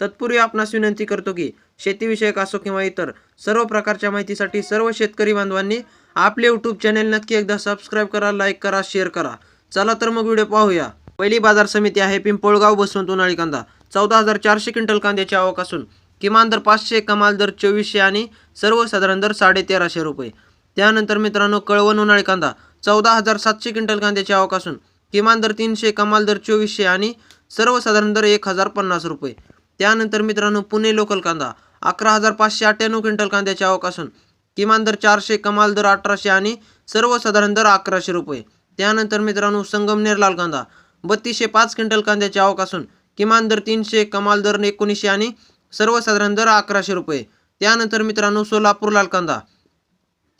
तत्पूर्वी आपणास विनंती करतो की शेतीविषयक असो किंवा इतर सर्व प्रकारच्या माहितीसाठी सर्व शेतकरी बांधवांनी आपले यूट्यूब चॅनेल नक्की एकदा सबस्क्राईब करा लाईक करा शेअर करा. चला तर मग व्हिडिओ पाहूया. पहिली बाजार समिती आहे पिंपळगाव बसवंत उन्हाळी कांदा. चौदा हजार चारशे क्विंटल कांद्याची आवक असून किमान दर पाचशे कमाल दर चोवीसशे आणि सर्वसाधारण दर साडे तेराशे रुपये. त्यानंतर मित्रांनो कळवण उन्हाळी कांदा. चौदा हजार सातशे क्विंटल कांद्याची आवक असून किमान दर तीनशे कमाल दर चोवीसशे आणि सर्वसाधारण दर एक हजार पन्नास रुपये. त्यानंतर मित्रांनो पुणे लोकल कांदा. अकरा हजार पाचशे अठ्ठ्याण्णव क्विंटल कांद्याची आवक असून किमान दर चारशे कमाल दर अठराशे आणि सर्वसाधारण दर अकराशे रुपये. त्यानंतर मित्रांनो संगमनेर लाल कांदा. बत्तीसशे पाच क्विंटल कांद्याची आवक असून किमान दर तीनशे कमाल दर एकोणीसशे आणि सर्वसाधारण दर अकराशे रुपये. त्यानंतर मित्रांनो सोलापूर लाल कांदा.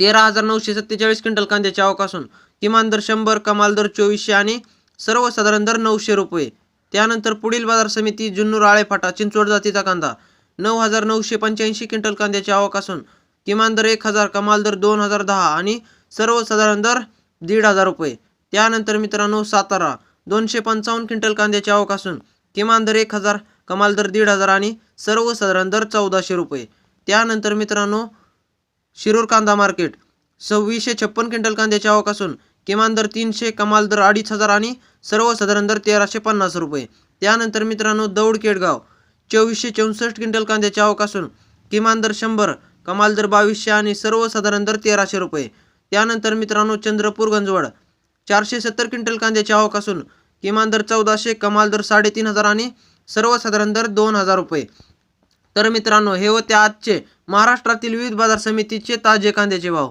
तेरा हजार नऊशे सत्तेचाळीस क्विंटल कांद्याची आवक असून किमान दर शंभर कमाल दर चोवीसशे आणि सर्वसाधारण दर नऊशे रुपये. त्यानंतर पुढील बाजार समिती जुन्नूर आळेफाटा चिंचवड जातीचा कांदा नऊ हजार नऊशे पंच्याऐंशी क्विंटल कांद्याची आवक असून किमान दर एक हजार कमाल दर दोन हजार दहा आणि सर्वसाधारण दर दीड हजार रुपये. त्यानंतर मित्रांनो सातारा दोनशे पंचावन्न क्विंटल कांद्याची आवक असून किमान दर एक हजार कमाल दर दीड हजार आणि सर्वसाधारण दर चौदाशे रुपये. त्यानंतर मित्रांनो शिरूर कांदा मार्केट सव्वीसशे छप्पन क्विंटल कांद्याची आवक असून किमान दर तीनशे कमाल दर अडीच हजार आणि सर्वसाधारण दर तेराशे पन्नास रुपये. त्यानंतर मित्रांनो दौड केडगाव चोवीसशे चौसष्ट क्विंटल कांद्याची आवक असून किमान दर शंभर कमाल दर बावीसशे आणि सर्वसाधारण दर तेराशे रुपये. त्यानंतर मित्रांनो चंद्रपूर गंजवड चारशे सत्तर क्विंटल कांद्याची आवक असून किमान दर चौदाशे कमाल दर साडेतीन हजार आणि सर्वसाधारण दर दोन हजार रुपये. तर मित्रांनो हे होते आजचे महाराष्ट्रातील विविध बाजार समितीचे ताजे कांद्याचे भाव.